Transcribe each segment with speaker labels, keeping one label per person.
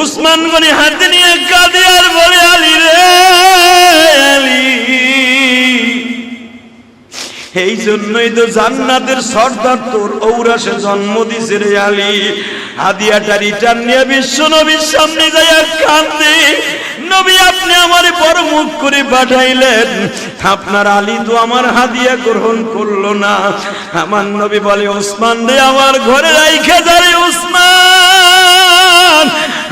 Speaker 1: উসমান গনি হাতে নিয়ে কাঁদে আর বলে, আলী রে এই জন্যই তো জান্নাতের সর্দার তোর ঔরাসে জন্ম দিছে রে আলী। হাদিয়াটা রিটার্ন নিয়ে বিশ্ব নবীর সামনে যাই আর কান্দে নবী আপনি আমার বড় মুখ করে পাঠাইলেন। আপনার আলী তো আমার হাদিয়া গ্রহণ করল না। আমার নবী বলে ওসমান রে, আমার ঘরে রাইখে যারে ওসমান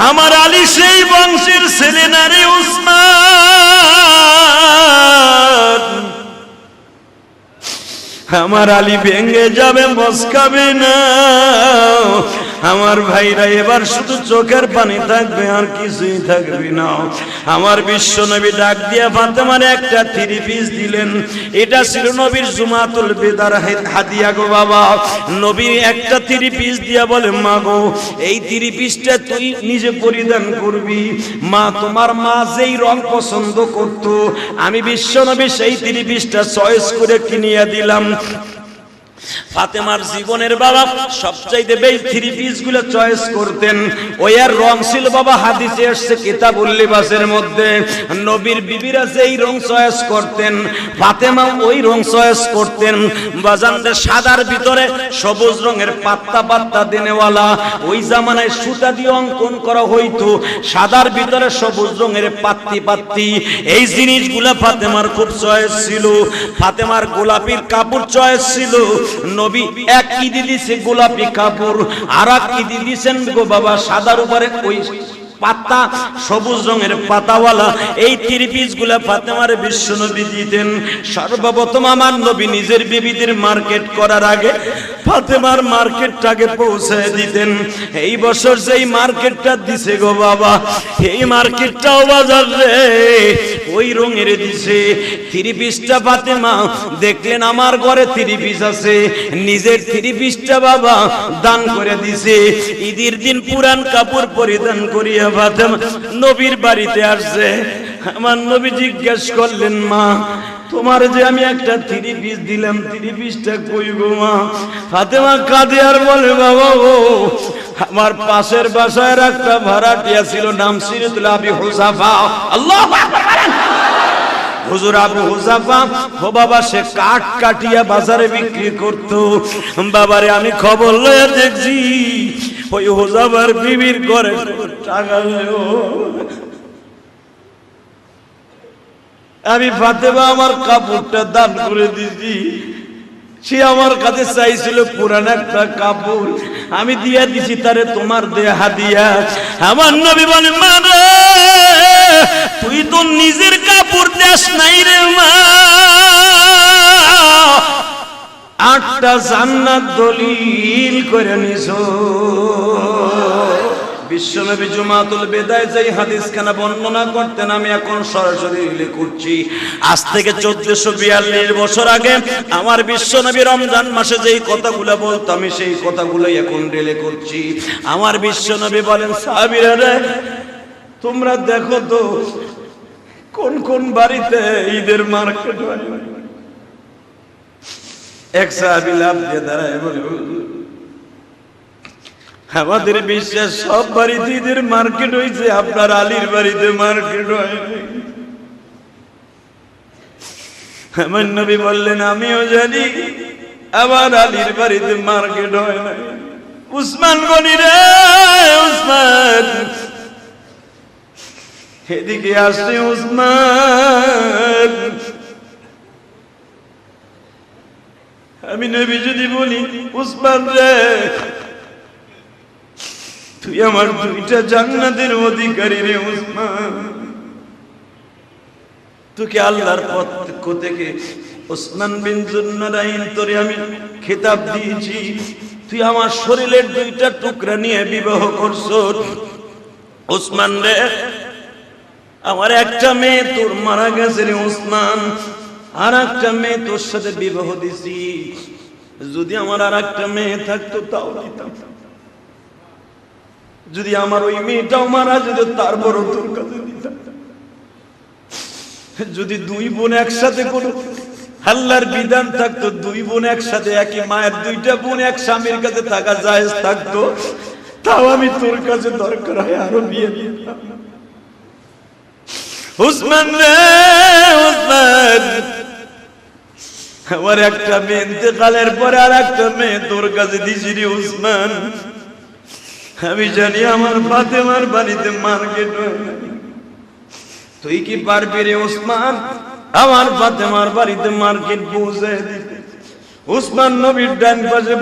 Speaker 1: আমার আলী সেই বংশের ছেলে না রে ওসমান আমার আলী ভেঙে যাবে মস্কাবে না। আমার ভাইরা এবার শুধু চোখের পানি থাকবে, আর কিছুই থাকবে না। আমার বিশ্ব নবী ডাক দিয়া ফাতেমার একটা থ্রি পিস দিলেন। এটা ছিল নবীর জুমাতুল বেদার হাদিয়া গো বাবা। নবীর একটা থ্রি পিস দিয়া বলে, মা গো, এই থ্রি পিসটা তুই নিজে পরিধান করবি। মা, তোমার মা যেই রং পছন্দ করত, আমি বিশ্ব নবী সেই থ্রি পিসটা চয়েস করে কিনিয়া দিলাম। ফাতেমার জীবনের বাবা সবচাইতে বেশ থ্রি পিসগুলো চয়েস করতেন। ওই আর রং ছিল বাবা হাদিসে এসছে কিতাবুল লিবাসের মধ্যে। নবীর বিবিরা যেই রং চয়েস করতেন ফাতেমা ওই রং চয়েস করতেন। বাজানদের সাদার ভিতরে সবুজ রঙের পাত্তা পাত্তা দেনেওয়ালা। ওই জামানায় সুতা দিয়ে অঙ্কন করা হইতো। সাদার ভিতরে সবুজ রঙের পাত্তি পাত্তি। এই জিনিসগুলো ফাতেমার খুব চয়েস ছিল। ফাতেমার গোলাপির কাপড় চয়েস ছিল। নবী, এক ঈদি দিছে গোলাপি কাপড় আর এক ঈদি দিছেন গো বাবা সাদার উপরে ওই পাতা, সবুজ রঙের পাতাওয়ালা। এই তিরপিসগুলা ফাতেমার বিশ্ব নবী দিতেন। সর্বপ্রথম আমার নবী নিজের বিবিদের মার্কেট করার আগে ফাতেমার মার্কেটটাকে পৌঁছে দিতেন। এই বছর যেই মার্কেটটা দিছে গো বাবা এই মার্কেটটাও বাজার রে, ওই রঙের দিছে। থ্রি পিসটা ফাতেমা, দেখলেন আমার ঘরে থ্রি পিস আছে। নিজের থ্রি পিসটা বাবা দান করে দিছে। ঈদের দিন পুরান কাপড় পরিধান করিয়া ফাতেমা নবীর বাড়িতে আসছে। আমার নবী জিজ্ঞেস করলেন, মা, তোমার যে আমি একটা থ্রি পিস দিলাম, থ্রি পিসটা কই গো মা? ফাতেমা কাঁদে আর বলে, বাবা ও আমার পাশের বাসায় একটা ভাড়াটিয়া ছিল, নাম সিরতুল আবি হুসাফা আল্লাহ হুজুর আবু হুজাফা, ও বাবা সে কাঠ কাটিয়া বাজারে বিক্রি করত বাবারে, আমি খবর লয়ে দেখছি, ওই হুজাফার বিবির করে টাকা। আমি ফাতেমা আমার কাপড়টা দান করে দিছি সে আমার কাছে চাইছিল পুরান একটা কাপড় আমি দিয়া দিছি, তারে তোমার দেহা দিয়া। আমার নবী বলে মানে তুই তো নিজের কাপড় দেশ নাই রে মা। আটটা জান্নাত দলিল করে নিছো। বিশ্বনবী জুমাতুল বেদায় যেই হাদিস খানা বর্ণনা করতেন, আমি এখন সরাসরি রিলে করছি। আজ থেকে চোদ্দশো বিয়াল্লিশ বছর আগে আমার বিশ্বনবী রমজান মাসে যেই কথাগুলো বলতো, আমি সেই কথাগুলোই এখন রিলে করছি। আমার বিশ্বনবী বলেন সাহাবিরা রে, তোমরা দেখো তো, কোন কোন বাড়িতে ঈদের মার্কেট হয়। এক সাহাবি লাভ দিয়ে দাঁড়ায় বলে আমাদের বিশ্বাস, সব বাড়িতে ঈদের মার্কেট হয়েছে আপনার আলীর বাড়িতে মার্কেট হয় আমার নবী বললেন, আমিও জানি, আমার আলীর বাড়িতে মার্কেট হয় না উসমান গনি রে, উসমান। এদিকে আসছে উসমান। আমি নবী যদি বলি, উসমান রে তুই আমার দুইটা জান্নাতের অধিকারী রে উসমান। তোকে আল্লাহর পক্ষ থেকে ওসমান বিন জুন্নারাইন তোরে আমি খেতাব দিয়েছি। তুই আমার শরীরের দুইটা টুকরা নিয়ে বিবাহ করছ ওসমান রে, আমার একটা মেয়ে তোর মারা গেছে রে ওসমান আর একটা মেয়ে তোর সাথে বিবাহ দিছি। যদি আমার আর একটা মেয়ে থাকতো তাও দিতাম। যদি আমার ওই মেয়েটাও মারা যেত তারপর তোর কাছে যদি দুই বোন একসাথে কোন আল্লাহর বিধান থাকতো, দুই বোন একসাথে একই মায়ের দুইটা বোন এক স্বামীর কাছে থাকা জায়েজ থাকতো, তাও আমি তোর কাছে দরকার হয় আরও বিয়ে উসমান উসমান। আমার একটা মেয়ে, ইন্তেকালের পরে আর একটা মেয়ে তোর কাছে দিছি রে উসমান। আমি জানি আমার ফাতেমার বাড়িতে মার্কেট তুই কি পারবি রে ওসমান? আমার ফাতেমার বাড়িতে মার্কেট পৌঁছে দিতে। ওসমান নবীর ডান পাশে